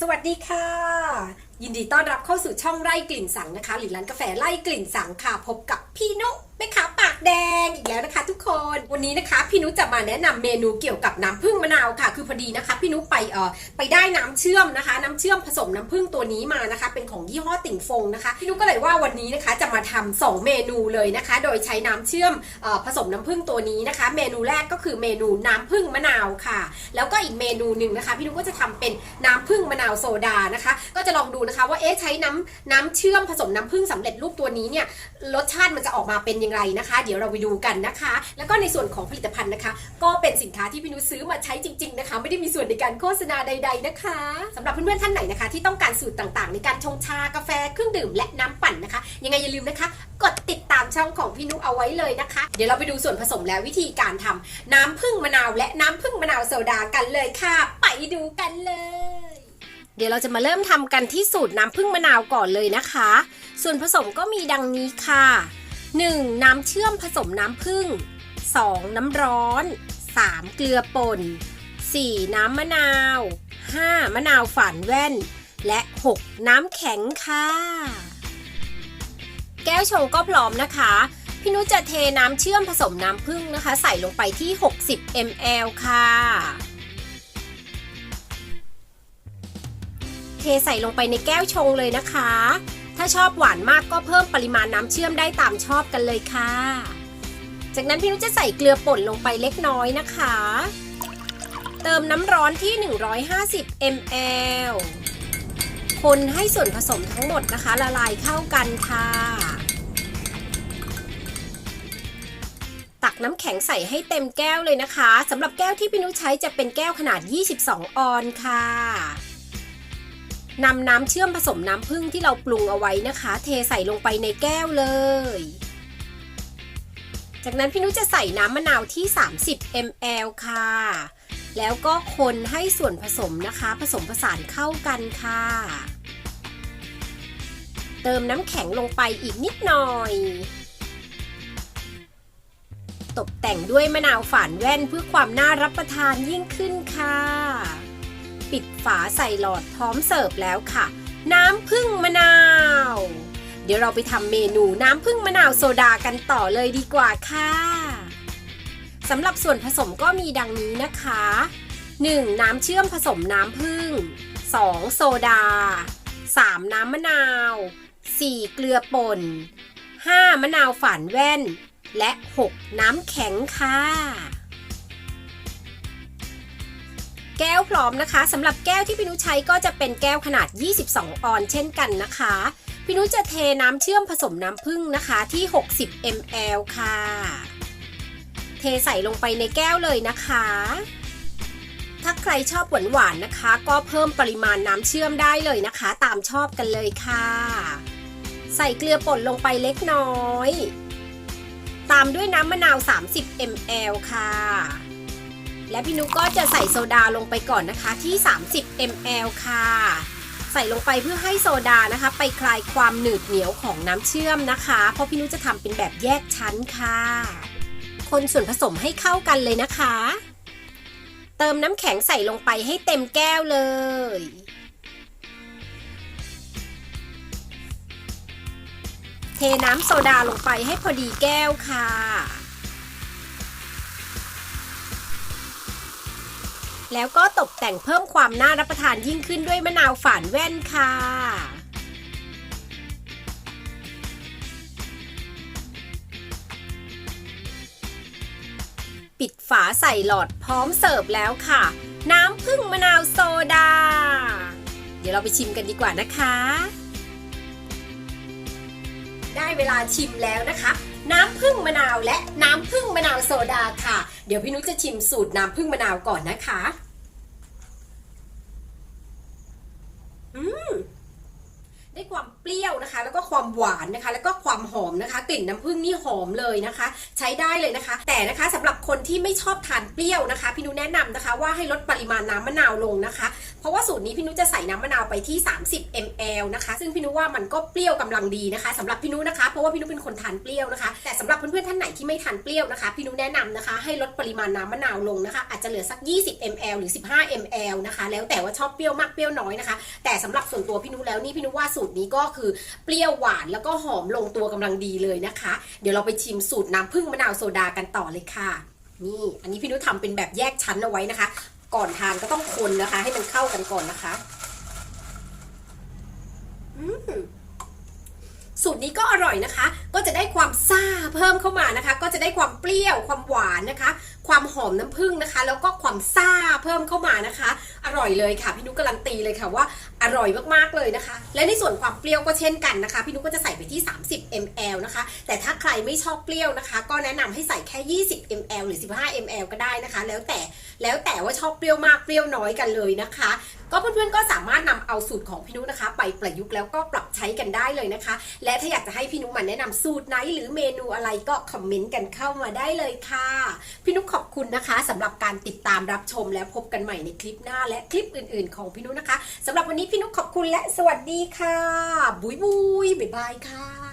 สวัสดีค่ะ ยินดีต้อนรับเข้าสู่ช่องไร่กลิ่นสังนะคะหรือร้านกาแฟไร่กลิ่นสังค่ะ พบกับพี่นุแม่ค้าปากแดงอีกแล้วนะคะ ทุกคนวันนี้นะคะ พี่นุจะมาแนะนำเมนูเกี่ยวกับน้ำผึ้งมะนาวค่ะ คือพอดีนะคะ พี่นุไปเอ่อไปได้น้ำเชื่อมนะคะ น้ำเชื่อมผสมน้ำผึ้งตัวนี้มานะคะ เป็นของยี่ห้อติ่งฟงนะคะ พี่นุก็เลยว่าวันนี้นะคะจะมาทำสองเมนูเลยนะคะ โดยใช้น้ำเชื่อมเอ่อผสมน้ำผึ้งตัวนี้นะคะ เมนูแรกก็คือเมนูน้ำผึ้งมะนาวค่ะ แล้วก็อีกเมนูหนึ่งนะคะ พี่นุก็จะทำเป็นน้ำผึ้งมะนาวโซดานะคะ ก็จะลองดูนะคะว่าเอ๊ะใช้น้ำน้ำเชื่อมผสมน้ำผึ้งสำเร็จรูปตัวนี้เนี่ยรสชาติมันจะออกมาเป็นยังไงนะคะ เดี๋ยวเราไปดูกันนะคะ แล้วก็ในส่วนของผลิตภัณฑ์นะคะ ก็เป็นสินค้าที่พี่นุซื้อมาใช้จริง ๆนะคะ ไม่ได้มีส่วนในการโฆษณาใด ๆนะคะสำหรับเพื่อนๆท่านไหนนะคะ ที่ต้องการสูตรต่างๆ ในการชงชากาแฟเครื่องดื่มและน้ำปั่นนะคะ ยังไงอย่าลืมนะคะ กดติดตามช่องของพี่นุเอาไว้เลยนะคะ เดี๋ยวเราไปดูส่วนผสมและวิธีการทำน้ำผึ้งมะนาว และน้ำผึ้งมะนาวโซดากันเลยค่ะ ไปดูกันเลย ดี๋ยวเราจะมาเริ่มทำกันที่สูตรน้ำผึ้งมะนาวก่อนเลยนะคะ ส่วนผสมก็มีดังนี้ค่ะ 1. น้ำเชื่อมผสมน้ำผึ้ง 2. น้ำร้อน 3. เกลือป่น 4. น้ำมะนาว 5. มะนาวฝานแว่น และ 6. น้ำแข็งค่ะ แก้วชงก็พร้อมนะคะ พี่นุชจะเทน้ำเชื่อมผสมน้ำผึ้งนะคะ ใส่ลงไปที่ 60 ml ค่ะ เทใส่ลงไปในแก้วชงเลยนะคะ ถ้าชอบหวานมากก็เพิ่มปริมาณน้ำเชื่อมได้ตามชอบกันเลยค่ะ จากนั้นพี่นุชจะใส่เกลือป่นลงไปเล็กน้อยนะคะ เติมน้ำร้อนที่ 150 ml คนให้ส่วนผสมทั้งหมดนะคะ ละลายเข้ากันค่ะ ตักน้ำแข็งใส่ให้เต็มแก้วเลยนะคะสำหรับแก้วที่พี่นุชใช้จะเป็นแก้วขนาด 22 ออนค่ะ นำน้ำเชื่อมผสมน้ำผึ้งที่เราปรุงเอาไว้นะคะ เทใส่ลงไปในแก้วเลย จากนั้นพี่นุจะใส่น้ำมะนาวที่ 30 ml ค่ะ แล้วก็คนให้ส่วนผสมนะคะ ผสมผสานเข้ากันค่ะ เติมน้ำแข็งลงไปอีกนิดหน่อย ตกแต่งด้วยมะนาวฝานแว่นเพื่อความน่ารับประทานยิ่งขึ้นค่ะ ปิดฝาใส่หลอดพร้อมเสิร์ฟแล้วค่ะ น้ำผึ้งมะนาว เดี๋ยวเราไปทำเมนูน้ำผึ้งมะนาวโซดากันต่อเลยดีกว่าค่ะสำหรับส่วนผสมก็มีดังนี้นะคะ 1. น้ำเชื่อมผสมน้ำผึ้ง 2. โซดา 3. น้ำมะนาว 4. เกลือป่น 5. มะนาวฝานแว่น และ 6. น้ำแข็งค่ะ แก้วพร้อมนะคะสำหรับแก้วที่พี่นุชใช้ก็จะเป็นแก้วขนาด 22 ออนเช่นกันนะคะพี่นุชจะเทน้ำเชื่อมผสมน้ำผึ้งนะคะที่ 60 ml ค่ะ เทใส่ลงไปในแก้วเลยนะคะ ถ้าใครชอบหวานหวานๆนะคะ ก็เพิ่มปริมาณน้ำเชื่อมได้เลยนะคะ ตามชอบกันเลยค่ะ ใส่เกลือป่นลงไปเล็กน้อย ตามด้วยน้ำมะนาว 30 ml ค่ะ และพี่นุกก็จะใส่โซดาลงไปก่อนนะคะที่ 30 ml ค่ะ ใส่ลงไปเพื่อให้โซดานะคะ ไปคลายความหนืดเหนียวของน้ำเชื่อมนะคะ เพราะพี่นุกจะทำเป็นแบบแยกชั้นค่ะ คนส่วนผสมให้เข้ากันเลยนะคะ เติมน้ำแข็งใส่ลงไปให้เต็มแก้วเลยเทน้ำโซดาลงไปให้พอดีแก้วค่ะ แล้วก็ตกแต่งเพิ่มความน่ารับประทานยิ่งขึ้นด้วยมะนาวฝานแว่นค่ะปิดฝาใส่หลอดพร้อมเสิร์ฟแล้วค่ะ น้ำผึ้งมะนาวโซดา เดี๋ยวเราไปชิมกันดีกว่านะคะ ได้เวลาชิมแล้วนะคะ น้ำผึ้งมะนาวและน้ำผึ้งมะนาวโซดาค่ะ เดี๋ยวพี่นุชจะชิมสูตรน้ำผึ้งมะนาวก่อนนะคะ อืม ได้ความ เปรี้ยวนะ ความหวานนะคะ แล้วก็ความหอมนะคะ กลิ่นน้ำผึ้งนี่หอมเลยนะคะ ใช้ได้เลยนะคะ แต่นะคะสำหรับคนที่ไม่ชอบทานเปรี้ยวนะคะ พี่นุแนะนำนะคะ ว่าให้ลดปริมาณน้ำมะนาวลงนะคะ เพราะว่าสูตรนี้พี่นุจะใส่น้ำมะนาวไปที่ 30 ml นะคะ ซึ่งพี่นุว่ามันก็เปรี้ยวกำลังดีนะคะสำหรับพี่นุนะคะ เพราะว่าพี่นุเป็นคนทานเปรี้ยวนะคะ แต่สำหรับเพื่อนๆท่านไหนที่ไม่ทานเปรี้ยวนะคะ พี่นุแนะนำนะคะ ให้ลดปริมาณน้ำมะนาวลงนะคะ อาจจะเหลือสัก 20 ml หรือ 15 ml นะคะ แล้วแต่ว่าชอบเปรี้ยวมากเปรี้ยวน้อยนะคะ แต่สำหรับส่วนตัวพี่นุแล้วนี่พี่นุว่าสูตรนี้ก็คือเปรี้ยวหวานแล้วก็หอมลงตัวกำลังดีเลยนะคะ เดี๋ยวเราไปชิมสูตรน้ำผึ้งมะนาวโซดากันต่อเลยค่ะ นี่อันนี้พี่นุทำเป็นแบบแยกชั้นเอาไว้นะคะ ก่อนทานก็ต้องคนนะคะ ให้มันเข้ากันก่อนนะคะสูตรนี้ก็อร่อยนะคะ ก็จะได้ความซ่าเพิ่มเข้ามานะคะ ก็จะได้ความเปรี้ยว ความหวานนะคะ ความหอมน้ำผึ้งนะคะ แล้วก็ความซ่าเพิ่มเข้ามานะคะ อร่อยเลยค่ะ พี่นุกการันตีเลยค่ะว่า อร่อยมากๆเลยนะคะ และในส่วนความเปรี้ยวก็เช่นกันนะคะ พี่นุกก็จะใส่ไปที่ 30 ml นะคะ แต่ถ้าใครไม่ชอบเปรี้ยวนะคะ ก็แนะนำให้ใส่แค่ 20 ml หรือ 15 ml ก็ได้นะคะ แล้วแต่แล้วแต่ว่าชอบเปรี้ยวมากเปรี้ยวน้อยกันเลยนะคะ ก็เพื่อนๆก็สามารถนำเอาสูตรของพี่นุนะคะ ไปประยุกต์แล้วก็ปรับใช้กันได้เลยนะคะ และถ้าอยากจะให้พี่นุมาแนะนำสูตรไหนหรือเมนูอะไรก็คอมเมนต์กันเข้ามาได้เลยค่ะ พี่นุขอบ คุณนะคะสำหรับการติดตามรับชมและพบกันใหม่ในคลิปหน้าและคลิปอื่น ๆ ของพี่นุนะคะสำหรับวันนี้พี่นุขอบคุณและสวัสดีค่ะ บุยบุยบ๊ายบายค่ะ